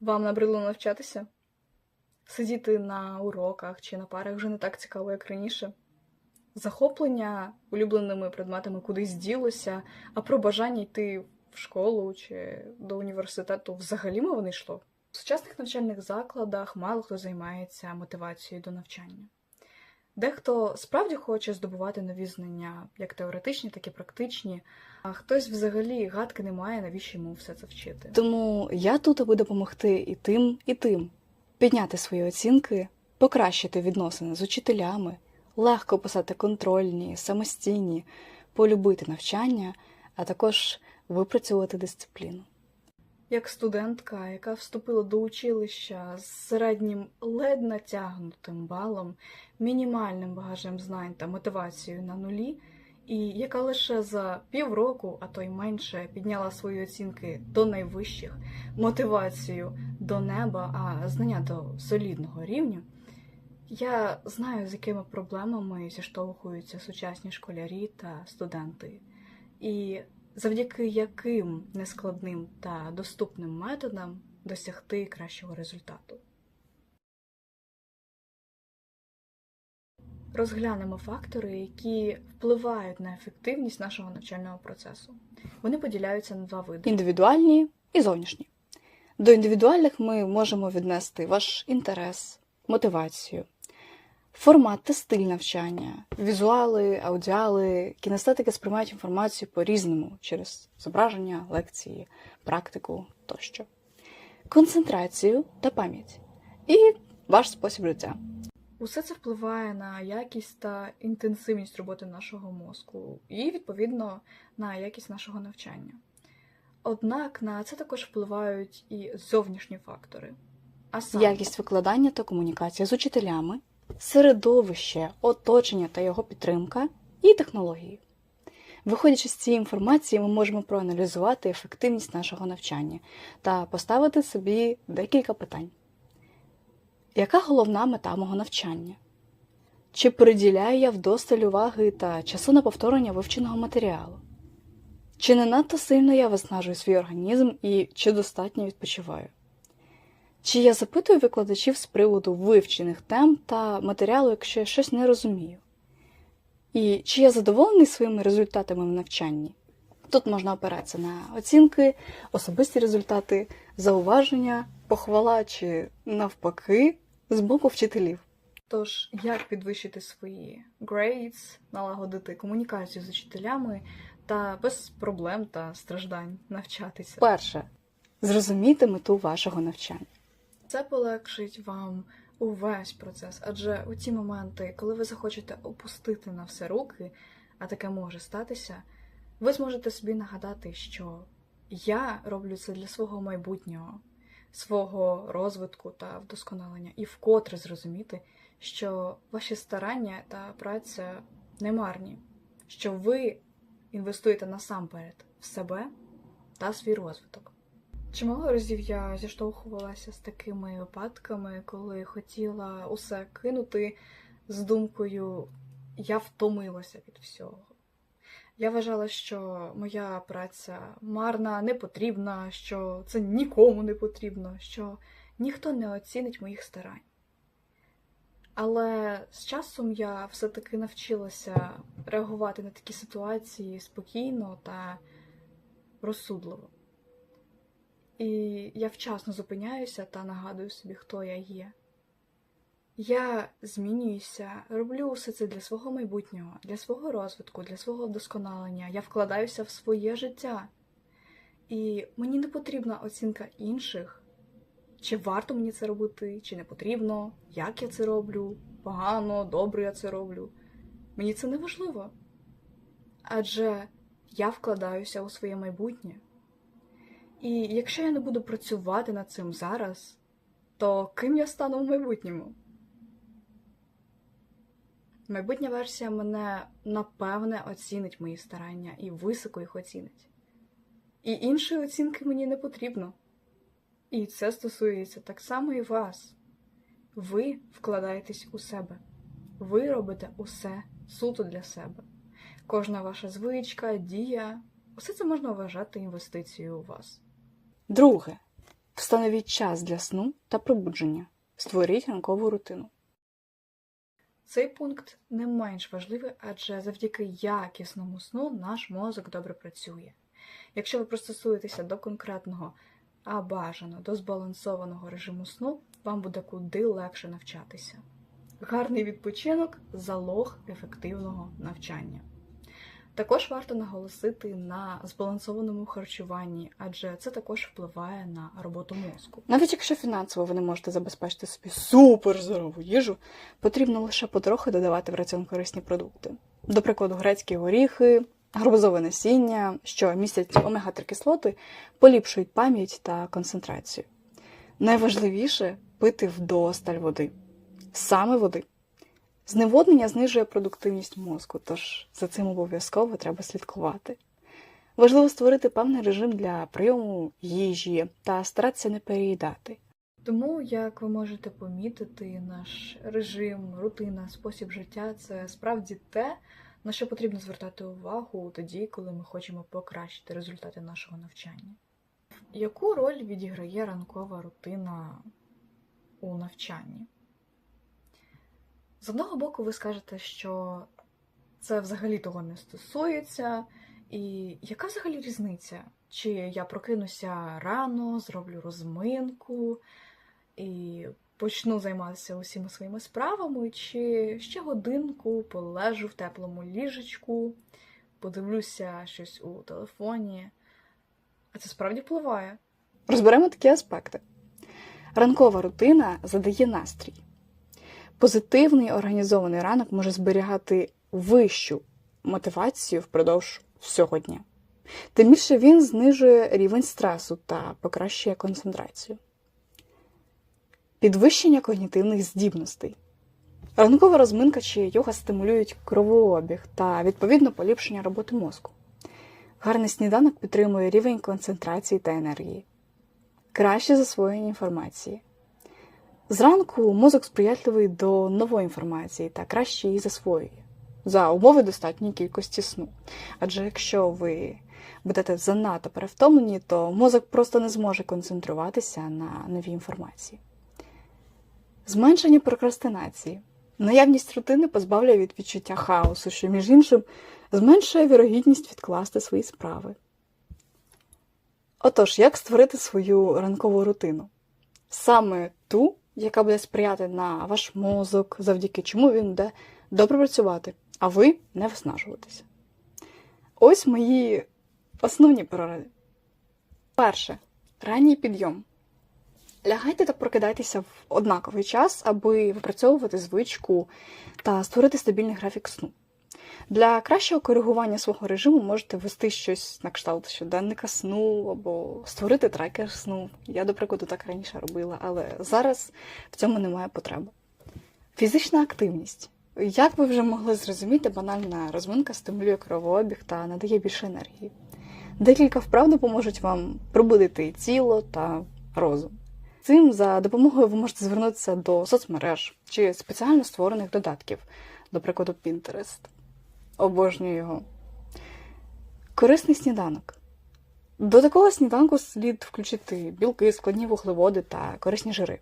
Вам набридло навчатися? Сидіти на уроках чи на парах вже не так цікаво, як раніше. Захоплення улюбленими предметами кудись ділося, а про бажання йти в школу чи до університету взагалі мови не йшло. В сучасних навчальних закладах мало хто займається мотивацією до навчання. Дехто справді хоче здобувати нові знання, як теоретичні, так і практичні, а хтось взагалі гадки не має, навіщо йому все це вчити. Тому я тут, аби допомогти і тим, і тим, підняти свої оцінки, покращити відносини з учителями, легко писати контрольні, самостійні, полюбити навчання, а також випрацьовувати дисципліну. Як студентка, яка вступила до училища з середнім ледь натягнутим балом, мінімальним багажем знань та мотивацією на нулі, і яка лише за півроку, а то й менше, підняла свої оцінки до найвищих, мотивацію до неба, а знання до солідного рівня, я знаю, з якими проблемами зіштовхуються сучасні школярі та студенти. І завдяки яким нескладним та доступним методам досягти кращого результату. Розглянемо фактори, які впливають на ефективність нашого навчального процесу. Вони поділяються на два види. Індивідуальні і зовнішні. До індивідуальних ми можемо віднести ваш інтерес, мотивацію, формат та стиль навчання, візуали, аудіали, кінестетики сприймають інформацію по-різному через зображення, лекції, практику тощо, концентрацію та пам'ять і ваш спосіб життя. Усе це впливає на якість та інтенсивність роботи нашого мозку і, відповідно, на якість нашого навчання. Однак на це також впливають і зовнішні фактори. А саме, Якість викладання та комунікація з учителями, середовище, оточення та його підтримка і технології. Виходячи з цієї інформації, ми можемо проаналізувати ефективність нашого навчання та поставити собі декілька питань. Яка головна мета мого навчання? Чи приділяю я вдосталь уваги та часу на повторення вивченого матеріалу? Чи не надто сильно я виснажую свій організм і чи достатньо відпочиваю? Чи я запитую викладачів з приводу вивчених тем та матеріалу, якщо я щось не розумію? І чи я задоволений своїми результатами в навчанні? Тут можна опиратися на оцінки, особисті результати, зауваження, похвала чи навпаки з боку вчителів. Тож, як підвищити свої grades, налагодити комунікацію з учителями та без проблем та страждань навчатися? Перше зрозуміти мету вашого навчання. Це полегшить вам увесь процес, адже у ті моменти, коли ви захочете опустити на все руки, а таке може статися, ви зможете собі нагадати, що я роблю це для свого майбутнього, свого розвитку та вдосконалення, і вкотре зрозуміти, що ваші старання та праця не марні, що ви інвестуєте насамперед в себе та свій розвиток. Чимало разів я зіштовхувалася з такими випадками, коли хотіла усе кинути з думкою я втомилася від всього. Я вважала, що моя праця марна, не потрібна, що це нікому не потрібно, що ніхто не оцінить моїх старань. Але з часом я все-таки навчилася реагувати на такі ситуації спокійно та розсудливо. І я вчасно зупиняюся та нагадую собі, хто я є. Я змінююся, роблю все це для свого майбутнього, для свого розвитку, для свого вдосконалення. Я вкладаюся в своє життя. І мені не потрібна оцінка інших, чи варто мені це робити, чи не потрібно, як я це роблю, погано, добре я це роблю. Мені це не важливо. Адже я вкладаюся у своє майбутнє. І якщо я не буду працювати над цим зараз, то ким я стану в майбутньому? Майбутня версія мене напевне оцінить мої старання і високо їх оцінить. І іншої оцінки мені не потрібно. І це стосується так само і вас. Ви вкладаєтесь у себе. Ви робите усе суто для себе. Кожна ваша звичка, дія, усе це можна вважати інвестицією у вас. Друге Встановіть час для сну та пробудження. Створіть ранкову рутину. Цей пункт не менш важливий, адже завдяки якісному сну наш мозок добре працює. Якщо ви пристосуєтеся до конкретного, а бажано до збалансованого режиму сну, вам буде куди легше навчатися. Гарний відпочинок залог ефективного навчання. Також варто наголосити на збалансованому харчуванні, адже це також впливає на роботу мозку. Навіть якщо фінансово ви не можете забезпечити собі супер здорову їжу, потрібно лише потрохи додавати в раціон корисні продукти. До прикладу, грецькі горіхи, гарбузове насіння, що містять омега-3 кислоти, поліпшують пам'ять та концентрацію. Найважливіше пити вдосталь води. Саме води. Зневоднення знижує продуктивність мозку, тож за цим обов'язково треба слідкувати. Важливо створити певний режим для прийому їжі та старатися не переїдати. Тому, як ви можете помітити, наш режим, рутина, спосіб життя це справді те, на що потрібно звертати увагу тоді, коли ми хочемо покращити результати нашого навчання. Яку роль відіграє ранкова рутина у навчанні? З одного боку, ви скажете, що це взагалі того не стосується, і яка взагалі різниця? Чи я прокинуся рано, зроблю розминку і почну займатися усіма своїми справами, чи ще годинку полежу в теплому ліжечку, подивлюся щось у телефоні. А це справді впливає. Розберемо такі аспекти. Ранкова рутина задає настрій. Позитивний організований ранок може зберігати вищу мотивацію впродовж всього дня. Тим більше він знижує рівень стресу та покращує концентрацію. Підвищення когнітивних здібностей. Ранкова розминка чи йога стимулюють кровообіг та відповідно поліпшення роботи мозку. Гарний сніданок підтримує рівень концентрації та енергії, краще засвоєння інформації. Зранку мозок сприятливий до нової інформації та краще її засвоює за умови достатньої кількості сну. Адже якщо ви будете занадто перевтомлені, то мозок просто не зможе концентруватися на новій інформації. Зменшення прокрастинації. Наявність рутини позбавляє від відчуття хаосу, що, між іншим, зменшує вірогідність відкласти свої справи. Отож, як створити свою ранкову рутину? Саме ту, яка буде сприяти на ваш мозок, завдяки чому він буде добре працювати, а ви не виснажуватися. Ось мої основні поради. Перше, ранній підйом. Лягайте та прокидайтеся в однаковий час, аби випрацьовувати звичку та створити стабільний графік сну. Для кращого коригування свого режиму можете ввести щось на кшталт щоденника сну або створити трекер сну. Я, до прикладу, так раніше робила, але зараз в цьому немає потреби. Фізична активність. Як ви вже могли зрозуміти, банальна розминка стимулює кровообіг та надає більше енергії. Декілька вправ допоможуть вам пробудити тіло та розум. Цим за допомогою ви можете звернутися до соцмереж чи спеціально створених додатків, до прикладу, Pinterest. Обожнюю його. Корисний сніданок. До такого сніданку слід включити білки, складні вуглеводи та корисні жири.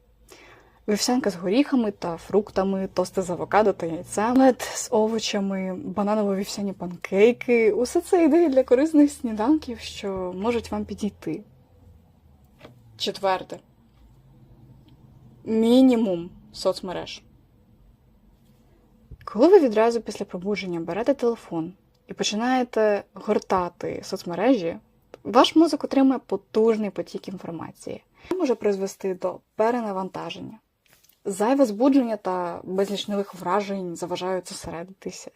Вівсянка з горіхами та фруктами, тости з авокадо та яйцем, мед з овочами, бананово-вівсяні панкейки. Усе це ідеї для корисних сніданків, що можуть вам підійти. Четверте. Мінімум соцмереж. Коли ви відразу після пробудження берете телефон і починаєте гортати соцмережі, ваш мозок отримує потужний потік інформації. Це може призвести до перенавантаження. Зайве збудження та безліч нових вражень заважають зосередитися.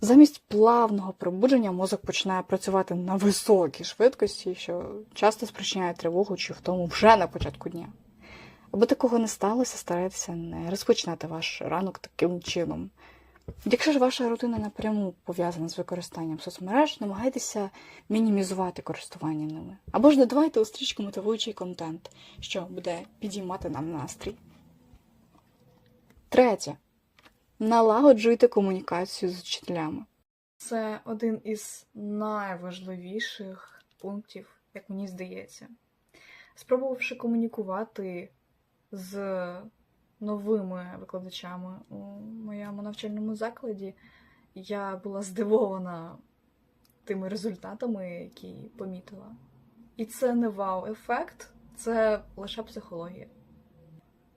Замість плавного пробудження мозок починає працювати на високій швидкості, що часто спричиняє тривогу чи втому вже на початку дня. Аби такого не сталося, старайтеся не розпочинати ваш ранок таким чином. Якщо ж ваша рутина напряму пов'язана з використанням соцмереж, намагайтеся мінімізувати користування ними. Або ж додавайте у стрічку мотивуючий контент, що буде підіймати нам настрій. Третє. Налагоджуйте комунікацію з вчителями. Це один із найважливіших пунктів, як мені здається. спробувавши комунікувати з новими викладачами у моєму навчальному закладі, я була здивована тими результатами, які помітила. І це не вау-ефект, це лише психологія.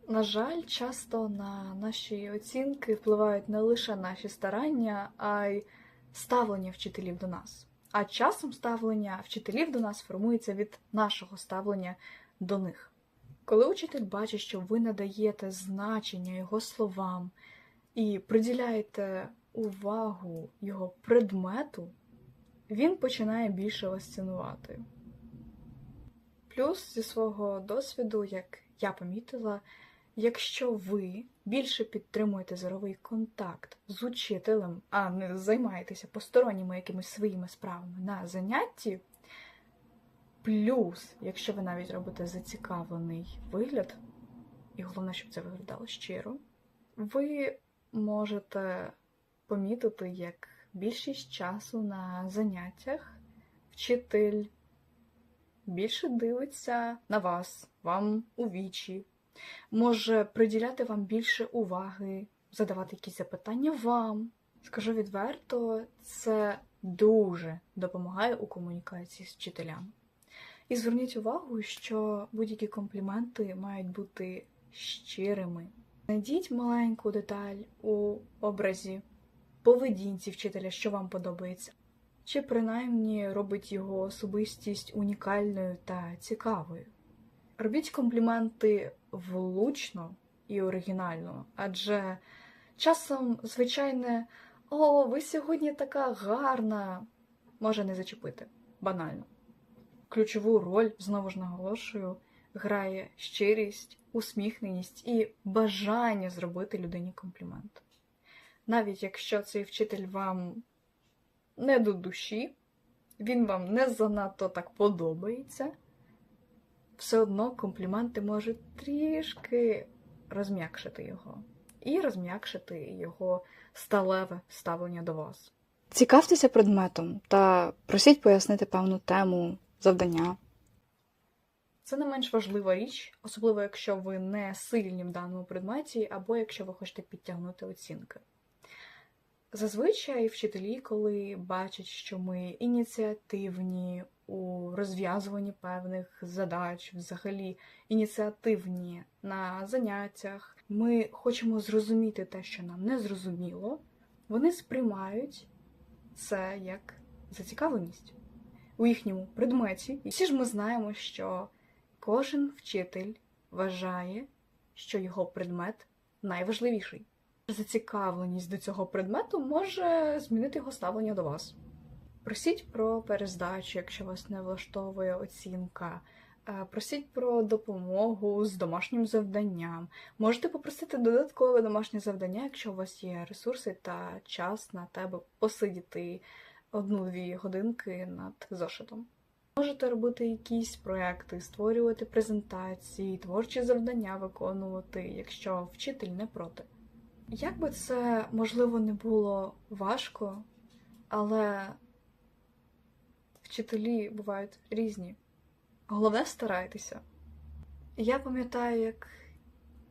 На жаль, часто на наші оцінки впливають не лише наші старання, а й ставлення вчителів до нас. А часом ставлення вчителів до нас формується від нашого ставлення до них. Коли учитель бачить, що ви надаєте значення його словам і приділяєте увагу його предмету, він починає більше вас цінувати. Плюс зі свого досвіду, як я помітила, якщо ви більше підтримуєте зоровий контакт з учителем, а не займаєтеся посторонніми якимись своїми справами на занятті, плюс, якщо ви навіть робите зацікавлений вигляд, і головне, щоб це виглядало щиро, ви можете помітити, як більшість часу на заняттях вчитель більше дивиться на вас, вам у вічі, може приділяти вам більше уваги, задавати якісь запитання вам. Скажу відверто, це дуже допомагає у комунікації з вчителями. І зверніть увагу, що будь-які компліменти мають бути щирими. Знайдіть маленьку деталь у образі, поведінці вчителя, що вам подобається, чи принаймні робить його особистість унікальною та цікавою. Робіть компліменти влучно і оригінально, адже часом звичайне О, ви сьогодні така гарна може не зачепити банально. Ключову роль, знову ж наголошую, грає щирість, усміхненість і бажання зробити людині комплімент. Навіть якщо цей вчитель вам не до душі, він вам не занадто так подобається, все одно компліменти можуть трішки розм'якшити його і розм'якшити його сталеве ставлення до вас. Цікавтеся предметом та просіть пояснити певну тему, завдання. Це не менш важлива річ, особливо якщо ви не сильні в даному предметі, або якщо ви хочете підтягнути оцінки. Зазвичай вчителі, коли бачать, що ми ініціативні у розв'язуванні певних задач, взагалі ініціативні на заняттях, ми хочемо зрозуміти те, що нам не зрозуміло, вони сприймають це як зацікавленість у їхньому предметі. І всі ж ми знаємо, що кожен вчитель вважає, що його предмет найважливіший. Зацікавленість до цього предмету може змінити його ставлення до вас. Просіть про перездачу, якщо вас не влаштовує оцінка. Е, Просіть про допомогу з домашнім завданням. Можете попросити додаткове домашнє завдання, якщо у вас є ресурси та час на тебе посидіти одну-дві годинки над зошитом. Можете робити якісь проекти, створювати презентації, творчі завдання виконувати, якщо вчитель не проти. Як би це можливо не було важко, але вчителі бувають різні. Головне старайтеся. Я пам'ятаю, як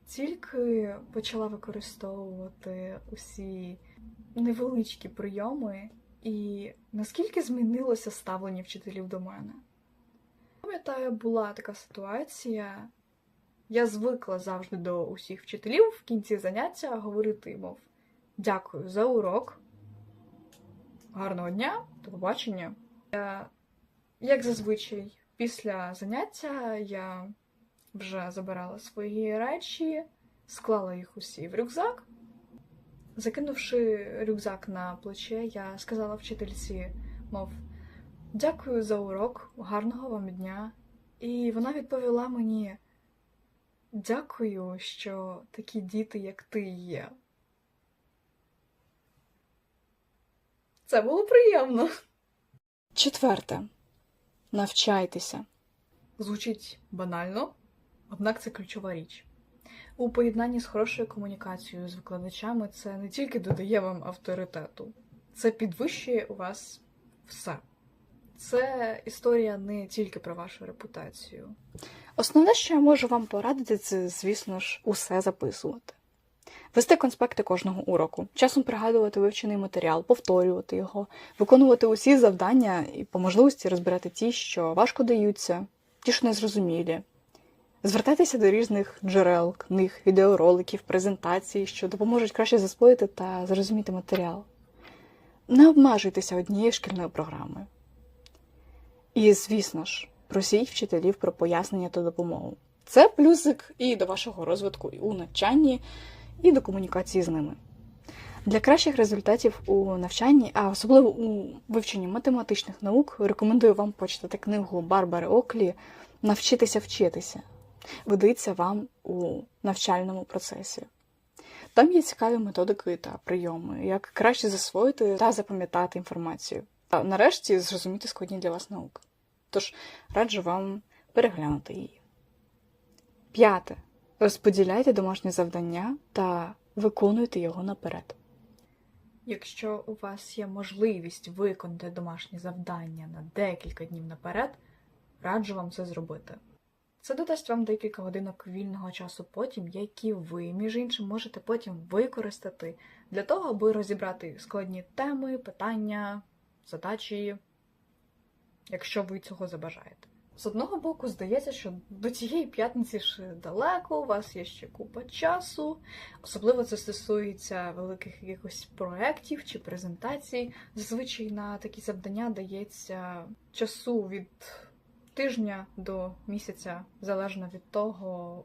тільки почала використовувати усі невеличкі прийоми, і наскільки змінилося ставлення вчителів до мене. Пам'ятаю, була така ситуація. Я звикла завжди до усіх вчителів в кінці заняття говорити, мов, дякую за урок. Гарного дня, до побачення. Я, як зазвичай, після заняття я вже забирала свої речі, склала їх усі в рюкзак. Закинувши рюкзак на плече, я сказала вчительці, мов, дякую за урок, гарного вам дня. І вона відповіла мені. Дякую, що такі діти, як ти є. Це було приємно. Четверте. Навчайтеся. Звучить банально, однак це ключова річ. У поєднанні з хорошою комунікацією з викладачами це не тільки додає вам авторитету, це підвищує у вас все. Це історія не тільки про вашу репутацію. Основне, що я можу вам порадити, це, звісно ж, усе записувати. Вести конспекти кожного уроку, часом пригадувати вивчений матеріал, повторювати його, виконувати усі завдання і по можливості розбирати ті, що важко даються, ті, що незрозумілі. Звертайтеся до різних джерел, книг, відеороликів, презентацій, що допоможуть краще засвоїти та зрозуміти матеріал. Не обмежуйтеся однією шкільною програмою. І, звісно ж, просіть вчителів про пояснення та допомогу. Це плюсик і до вашого розвитку у навчанні, і до комунікації з ними. Для кращих результатів у навчанні, а особливо у вивченні математичних наук, рекомендую вам почитати книгу Барбари Оклі Навчитися вчитися. Ведеться вам у навчальному процесі. Там є цікаві методики та прийоми, як краще засвоїти та запам'ятати інформацію, а нарешті зрозуміти складні для вас науки. Тож раджу вам переглянути її. П'яте. Розподіляйте домашнє завдання та виконуйте його наперед. Якщо у вас є можливість виконати домашні завдання на декілька днів наперед, раджу вам це зробити. Це додасть вам декілька годинок вільного часу потім, які ви, між іншим, можете потім використати для того, аби розібрати складні теми, питання, задачі, якщо ви цього забажаєте. З одного боку, здається, що до цієї п'ятниці ще далеко, у вас є ще купа часу. Особливо це стосується великих якихось проєктів чи презентацій. Зазвичай на такі завдання дається часу від тижня до місяця, залежно від того,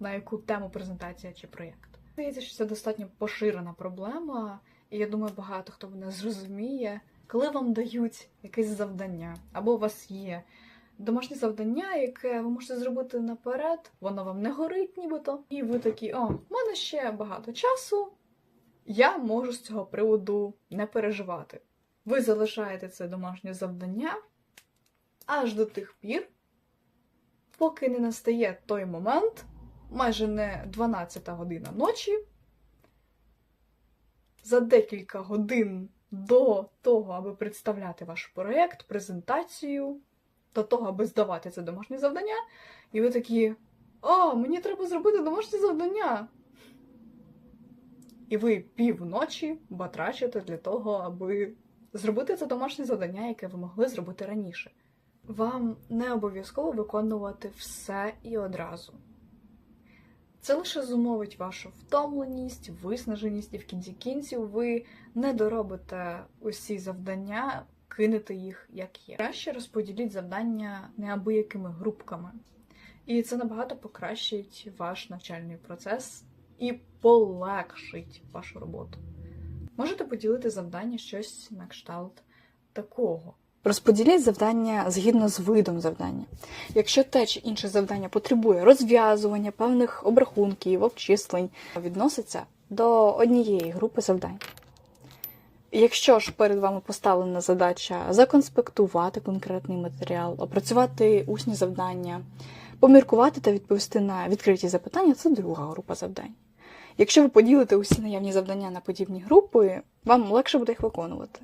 на яку тему презентація чи проєкт. Здається, що це достатньо поширена проблема, і я думаю, багато хто мене зрозуміє, коли вам дають якесь завдання, або у вас є домашнє завдання, яке ви можете зробити наперед, воно вам не горить нібито, і ви такі, о, в мене ще багато часу, я можу з цього приводу не переживати. Ви залишаєте це домашнє завдання аж до тих пір, поки не настає той момент, майже не 12 година ночі, за декілька годин до того, аби представляти ваш проєкт, презентацію, до того, аби здавати це домашнє завдання, і ви такі: О, мені треба зробити домашнє завдання. І ви півночі батрачите для того, аби зробити це домашнє завдання, яке ви могли зробити раніше. Вам не обов'язково виконувати все і одразу. Це лише зумовить вашу втомленість, виснаженість, і в кінці кінців ви не доробите усі завдання, кинете їх як є. Краще розподіліть завдання неабиякими групками. І це набагато покращить ваш навчальний процес і полегшить вашу роботу. Можете поділити завдання щось на кшталт такого. Розподіліть завдання згідно з видом завдання. Якщо те чи інше завдання потребує розв'язування певних обрахунків, обчислень, відноситься до однієї групи завдань. Якщо ж перед вами поставлена задача законспектувати конкретний матеріал, опрацювати усні завдання, поміркувати та відповісти на відкриті запитання, це друга група завдань. Якщо ви поділите усі наявні завдання на подібні групи, вам легше буде їх виконувати.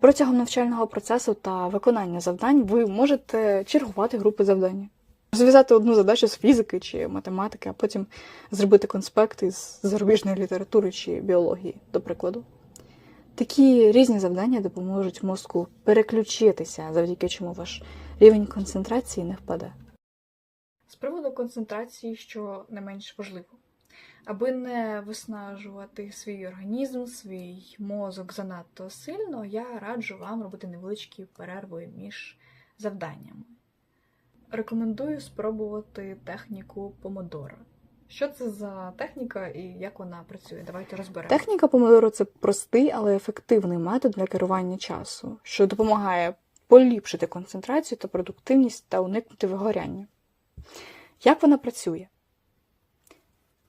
Протягом навчального процесу та виконання завдань ви можете чергувати групи завдання. Розв'язати одну задачу з фізики чи математики, а потім зробити конспект із зарубіжної літератури чи біології, до прикладу. Такі різні завдання допоможуть мозку переключитися, завдяки чому ваш рівень концентрації не впаде. З приводу концентрації, що не менш важливо. Аби не виснажувати свій організм, свій мозок занадто сильно, я раджу вам робити невеличкі перерви між завданнями. Рекомендую спробувати техніку помодоро. Що це за техніка і як вона працює? Давайте розберемо. Техніка помодоро це простий, але ефективний метод для керування часу, що допомагає поліпшити концентрацію та продуктивність та уникнути вигоряння. Як вона працює?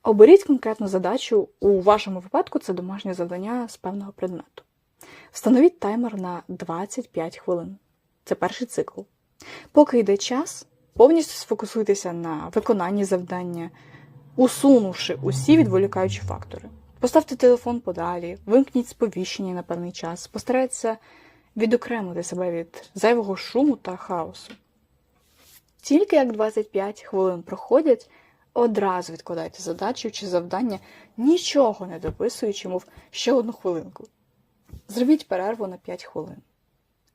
Оберіть конкретну задачу, у вашому випадку це домашнє завдання з певного предмету. Встановіть таймер на 25 хвилин. Це перший цикл. Поки йде час, повністю сфокусуйтеся на виконанні завдання, усунувши усі відволікаючі фактори. Поставте телефон подалі, вимкніть сповіщення на певний час, постарайтеся відокремити себе від зайвого шуму та хаосу. Тільки як 25 хвилин проходять, одразу відкладайте задачу чи завдання, нічого не дописуючи, мов ще одну хвилинку. Зробіть перерву на 5 хвилин.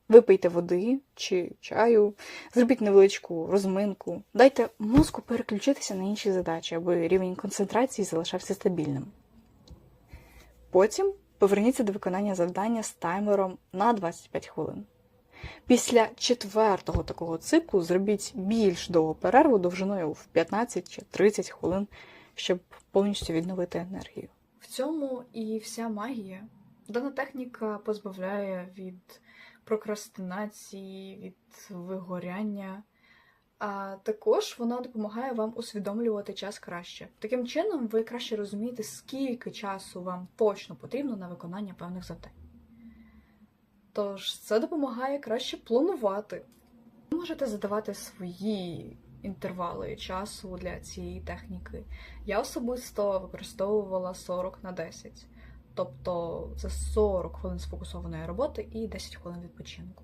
Випийте води чи чаю, зробіть невеличку розминку, дайте мозку переключитися на інші задачі, аби рівень концентрації залишався стабільним. Потім поверніться до виконання завдання з таймером на 25 хвилин. Після четвертого такого циклу зробіть більш довгу перерву довжиною в 15 чи 30 хвилин, щоб повністю відновити енергію. В цьому і вся магія. Дана техніка позбавляє від прокрастинації, від вигоряння. А також вона допомагає вам усвідомлювати час краще. Таким чином, ви краще розумієте, скільки часу вам точно потрібно на виконання певних завдань. Тож це допомагає краще планувати. Ви можете задавати свої інтервали часу для цієї техніки. Я особисто використовувала 40 на 10. Тобто це 40 хвилин сфокусованої роботи і 10 хвилин відпочинку.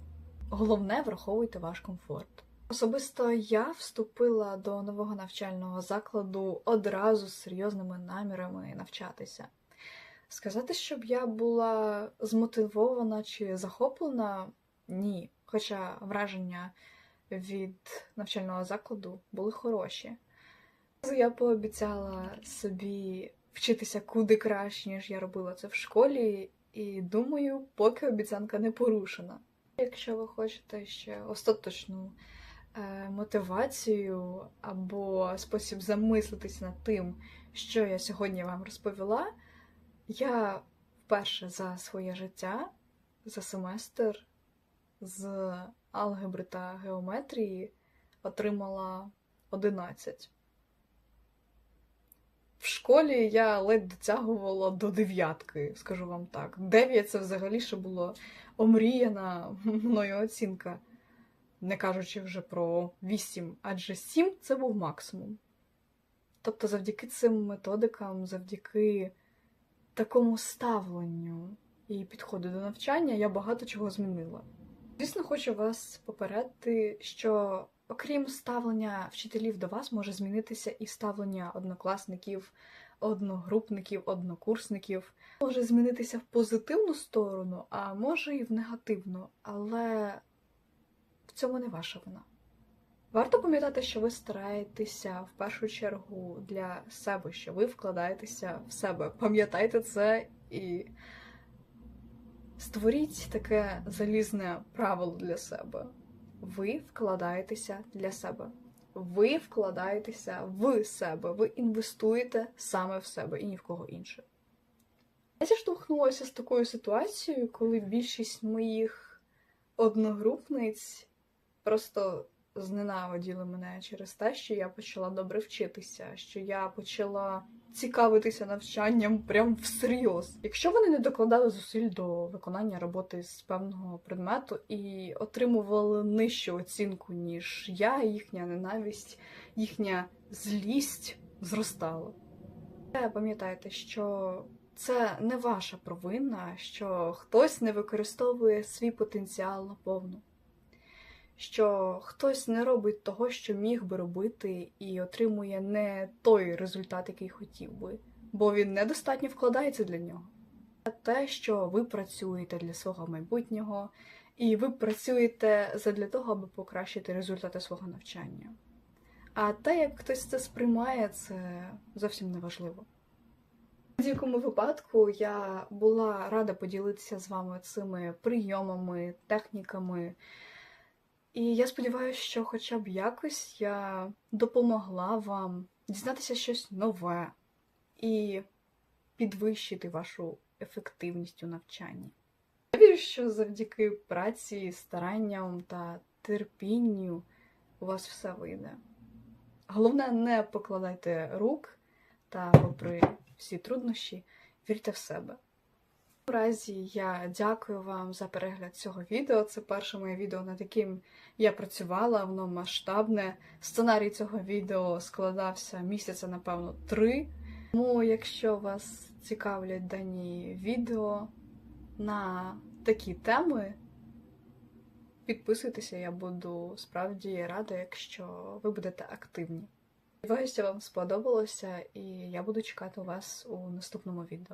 Головне, враховуйте ваш комфорт. Особисто я вступила до нового навчального закладу одразу з серйозними намірами навчатися. Сказати, щоб я була змотивована чи захоплена, ні. Хоча враження від навчального закладу були хороші. Я пообіцяла собі вчитися куди краще, ніж я робила це в школі, і думаю, поки обіцянка не порушена. Якщо ви хочете ще остаточну е, мотивацію або спосіб замислитись над тим, що я сьогодні вам розповіла, я вперше за своє життя, за семестр з алгебри та геометрії отримала 11. В школі я ледь дотягувала до дев'ятки, скажу вам так. Дев'ять це взагалі ще була омріяна мною оцінка, не кажучи вже про вісім, адже сім це був максимум. Тобто, завдяки цим методикам, завдяки такому ставленню і підходу до навчання я багато чого змінила. Звісно, хочу вас попередити, що окрім ставлення вчителів до вас, може змінитися і ставлення однокласників, одногрупників, однокурсників. Може змінитися в позитивну сторону, а може і в негативну, але в цьому не ваша вина. Варто пам'ятати, що ви стараєтеся в першу чергу для себе, що ви вкладаєтеся в себе. Пам'ятайте це і створіть таке залізне правило для себе. Ви вкладаєтеся для себе. Ви вкладаєтеся в себе, ви інвестуєте саме в себе і ні в кого інше. Я зіштовхнулася з такою ситуацією, коли більшість моїх одногрупниць просто зненавиділи мене через те, що я почала добре вчитися, що я почала цікавитися навчанням прям всерйоз. Якщо вони не докладали зусиль до виконання роботи з певного предмету і отримували нижчу оцінку, ніж я, їхня ненависть, їхня злість зростала. Е, Пам'ятайте, що це не ваша провина, що хтось не використовує свій потенціал наповну що хтось не робить того, що міг би робити, і отримує не той результат, який хотів би, бо він недостатньо вкладається для нього. Те, що ви працюєте для свого майбутнього, і ви працюєте задля того, аби покращити результати свого навчання. А те, як хтось це сприймає, це зовсім не важливо. В будь-якому випадку я була рада поділитися з вами цими прийомами, техніками. І я сподіваюся, що хоча б якось я допомогла вам дізнатися щось нове і підвищити вашу ефективність у навчанні. Я вірю, що завдяки праці, старанням та терпінню у вас все вийде. Головне, не покладайте рук та, попри всі труднощі, вірте в себе. У разі я дякую вам за перегляд цього відео. Це перше моє відео, над яким я працювала, воно масштабне. Сценарій цього відео складався місяця, напевно, три. Тому, якщо вас цікавлять дані відео на такі теми, Підписуйтеся, я буду справді рада, якщо ви будете активні. Сподіваюся, вам сподобалося, і я буду чекати вас у наступному відео.